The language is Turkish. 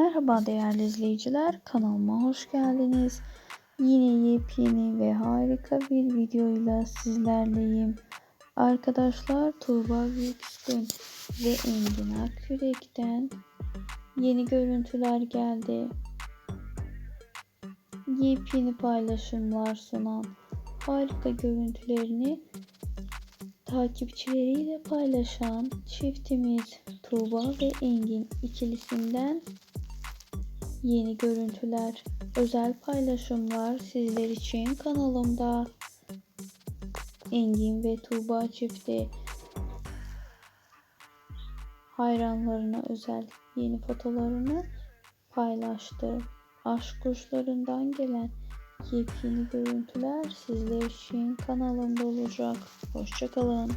Merhaba değerli izleyiciler, kanalıma hoş geldiniz. Yine yepyeni ve harika bir videoyla sizlerleyim. Arkadaşlar Tuğba Büyüküstün ve Engin Akkürek'ten yeni görüntüler geldi. Yepyeni paylaşımlar sunan harika görüntülerini takipçileriyle paylaşan çiftimiz Tuğba ve Engin ikilisinden yeni görüntüler, özel paylaşımlar sizler için kanalımda. Engin ve Tuğba çifti hayranlarına özel yeni fotolarını paylaştı. Aşk kuşlarından gelen yepyeni görüntüler sizler için kanalımda olacak. Hoşçakalın.